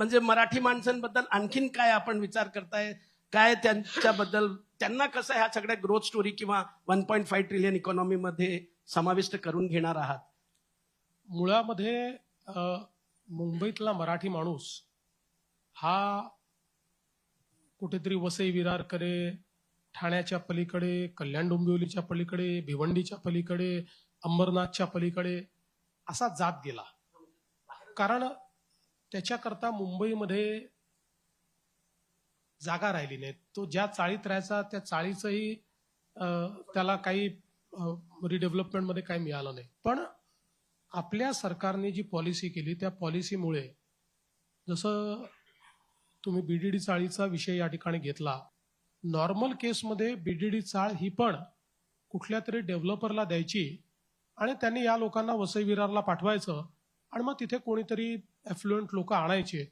म्हणजे मराठी माणसांबद्दल आणखीन काय आपण विचार करताय? काय त्यांच्याबद्दल त्यांना कसं ह्या सगळ्या ग्रोथ स्टोरी किंवा वन पॉईंट फाईव्ह ट्रिलियन इकॉनॉमीमध्ये समाविष्ट करून घेणार आहात? मुळामध्ये मुंबईतला मराठी माणूस हा कुठेतरी वसई विरारकडे ठाण्याच्या पलीकडे कल्याण डोंबिवलीच्या पलीकडे भिवंडीच्या पलीकडे अंबरनाथच्या पलीकडे असा जात गेला. कारण त्याच्याकरता मुंबईमध्ये जागा राहिली नाही तो ज्या चाळीत राहायचा त्या चाळीचंही त्याला काही रिडेव्हलपमेंटमध्ये काही मिळालं नाही. पण आपल्या सरकारने जी पॉलिसी केली त्या पॉलिसीमुळे जसं तुम्ही बीडीडी चाळीचा विषय या ठिकाणी घेतला नॉर्मल केसमध्ये बीडीडी चाळ ही पण कुठल्या तरी डेव्हलपरला द्यायची आणि त्यांनी या लोकांना वसई विरारला पाठवायचं आणि मग तिथे कोणीतरी एफ्लुएंट लोक आणायचे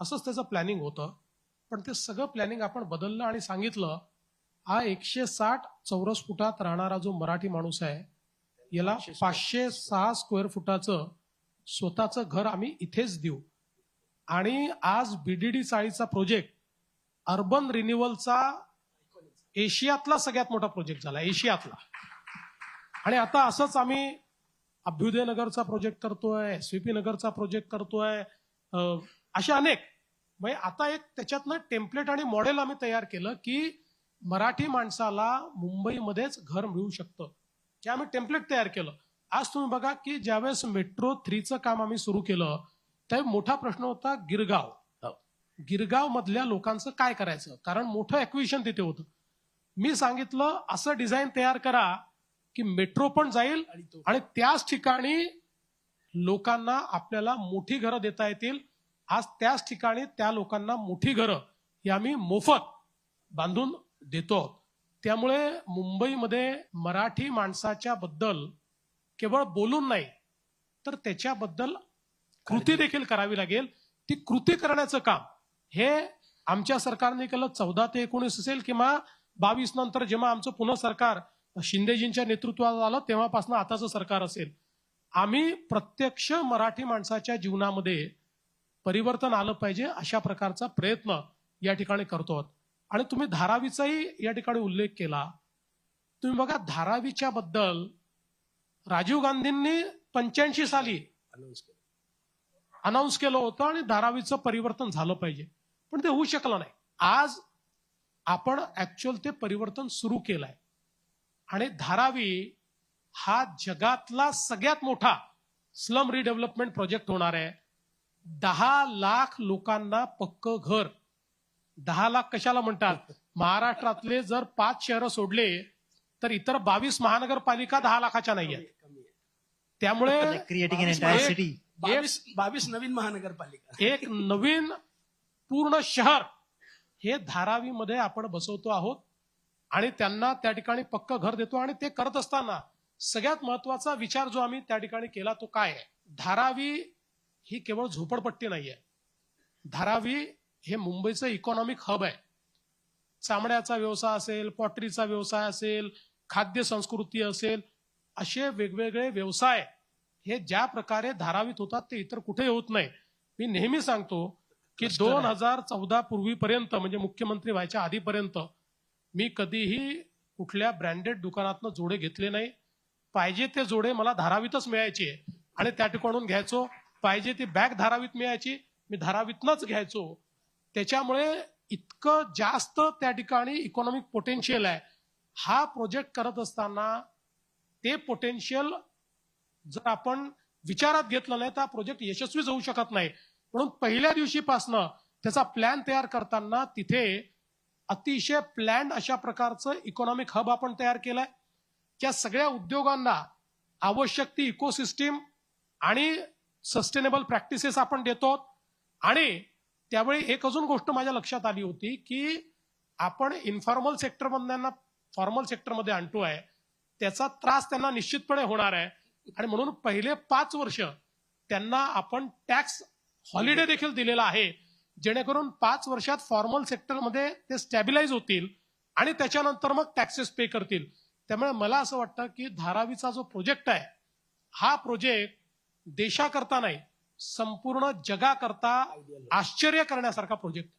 असंच त्याचं प्लॅनिंग होतं. पण ते सगळं प्लॅनिंग आपण बदललं आणि सांगितलं हा एकशे साठ चौरस फुटात राहणारा जो मराठी माणूस आहे याला पाचशे सहा स्क्वेअर फुटाचं स्वतःचं घर आम्ही इथेच देऊ. आणि आज बीडीडी चाळीचा प्रोजेक्ट अर्बन रिन्युअलचा एशियातला सगळ्यात मोठा प्रोजेक्ट झाला एशियातला. आणि आता असंच आम्ही अभ्युदय नगरचा प्रोजेक्ट करतोय एसव्हीपी नगरचा प्रोजेक्ट करतोय. असे अनेक. म्हणजे आता एक त्याच्यातनं टेम्पलेट आणि मॉडेल आम्ही तयार केलं की मराठी माणसाला मुंबईमध्येच घर मिळू शकतं. ते आम्ही टेम्पलेट तयार केलं. आज तुम्ही बघा की ज्यावेळेस मेट्रो थ्रीचं काम आम्ही सुरू केलं त्यावेळी मोठा प्रश्न होता गिरगाव. गिरगाव मधल्या लोकांचं काय करायचं? कारण मोठं ऍक्विशन तिथे होतं. मी सांगितलं असं डिझाईन तयार करा की मेट्रो पण जाईल आणि त्याच ठिकाणी लोकांना आपल्याला मोठी घरं देता येतील. आज त्याच ठिकाणी त्या लोकांना मोठी घरं ही आम्ही मोफत बांधून देतो त्यामुळे मुंबईमध्ये मराठी माणसाच्या बद्दल केवळ बोलून नाही तर त्याच्याबद्दल कृती देखील करावी लागेल. ती कृती करण्याचं काम हे आमच्या सरकारने केलं. चौदा ते एकोणीस असेल किंवा बावीस नंतर जेव्हा आमचं पुन्हा सरकार शिंदेजींच्या नेतृत्वात आलं तेव्हापासून आताचं सरकार असेल. आम्ही प्रत्यक्ष मराठी माणसाच्या जीवनामध्ये परिवर्तन आलं पाहिजे अशा प्रकारचा प्रयत्न या ठिकाणी करतो आहोत. आणि तुम्ही धारावीचाही या ठिकाणी उल्लेख केला. तुम्ही बघा धारावीच्या बद्दल राजीव गांधींनी पंच्याऐंशी साली अनाऊन्स केलं. होतं आणि धारावीचं परिवर्तन झालं पाहिजे. पण ते होऊ शकलं नाही. आज आपण ऍक्च्युअल ते परिवर्तन सुरू केलंय. आणि धारावी हा जगातला सगळ्यात मोठा स्लम रिडेव्हलपमेंट प्रोजेक्ट होणार आहे. दहा लाख लोकांना पक्क घर. दहा लाख कशाला म्हणतात? महाराष्ट्रातले जर पाच शहरं सोडले तर इतर बावीस महानगरपालिका दहा लाखाच्या नाही आहेत. त्यामुळे बावीस नवीन महानगरपालिका. एक नवीन पूर्ण शहर हे धारावीमध्ये आपण बसवतो आहोत. आणि त्यांना त्या ठिकाणी पक्क घर देतो आणि ते करत असताना सगळ्यात महत्त्वाचा विचार जो आम्ही त्या ठिकाणी केला तो काय आहे? धारावी ही केवळ झोपडपट्टी नाहीये. धारावी हे मुंबईचं इकॉनॉमिक हब आहे. चामड्याचा व्यवसाय असेल पॉटरीचा व्यवसाय असेल खाद्य संस्कृती असेल असे वेगवेगळे व्यवसाय हे ज्या प्रकारे धारावीत होतात ते इतर कुठे होत नाही. मी नेहमी सांगतो की दोन हजार चौदा पूर्वीपर्यंत म्हणजे मुख्यमंत्री व्हायच्या आधीपर्यंत मी कधीही कुठल्या ब्रँडेड दुकानातनं जोडे घेतले नाही. पाहिजे ते जोडे मला धारावीतच मिळायचे आणि त्या ठिकाणून घ्यायचो. पाहिजे ती बॅग धारावीत मिळायची मी धारावीतनंच घ्यायचो. त्याच्यामुळे इतकं जास्त त्या ठिकाणी इकॉनॉमिक पोटेन्शियल आहे. हा प्रोजेक्ट करत असताना ते पोटेन्शियल जर आपण विचारात घेतलं नाही तर हा प्रोजेक्ट यशस्वीच होऊ शकत नाही. म्हणून पहिल्या दिवशीपासनं त्याचा प्लॅन तयार करताना तिथे अतिशय प्लॅन अशा प्रकारचं इकॉनॉमिक हब आपण तयार केलंय. त्या सगळ्या उद्योगांना आवश्यक ती इकोसिस्टीम आणि सस्टेनेबल प्रॅक्टिसेस आपण देतो. आणि त्यावेळी एक अजून गोष्ट माझ्या लक्षात आली होती की आपण इन्फॉर्मल सेक्टरमधल्यांना फॉर्मल सेक्टरमध्ये आणतोय. त्याचा त्रास त्यांना निश्चितपणे होणार आहे. आणि म्हणून पहिले पाच वर्ष त्यांना आपण टॅक्स हॉलिडे देखील दिलेला आहे. जेणेकरून पाच वर्षात फॉर्मल सेक्टरमध्ये ते स्टॅबिलाईज होतील आणि त्याच्यानंतर मग टॅक्सेस पे करतील. त्यामुळे मला असं वाटतं की धारावीचा जो प्रोजेक्ट आहे हा प्रोजेक्ट देशाकरता नाही संपूर्ण जगाकरता आश्चर्य करण्यासारखा प्रोजेक्ट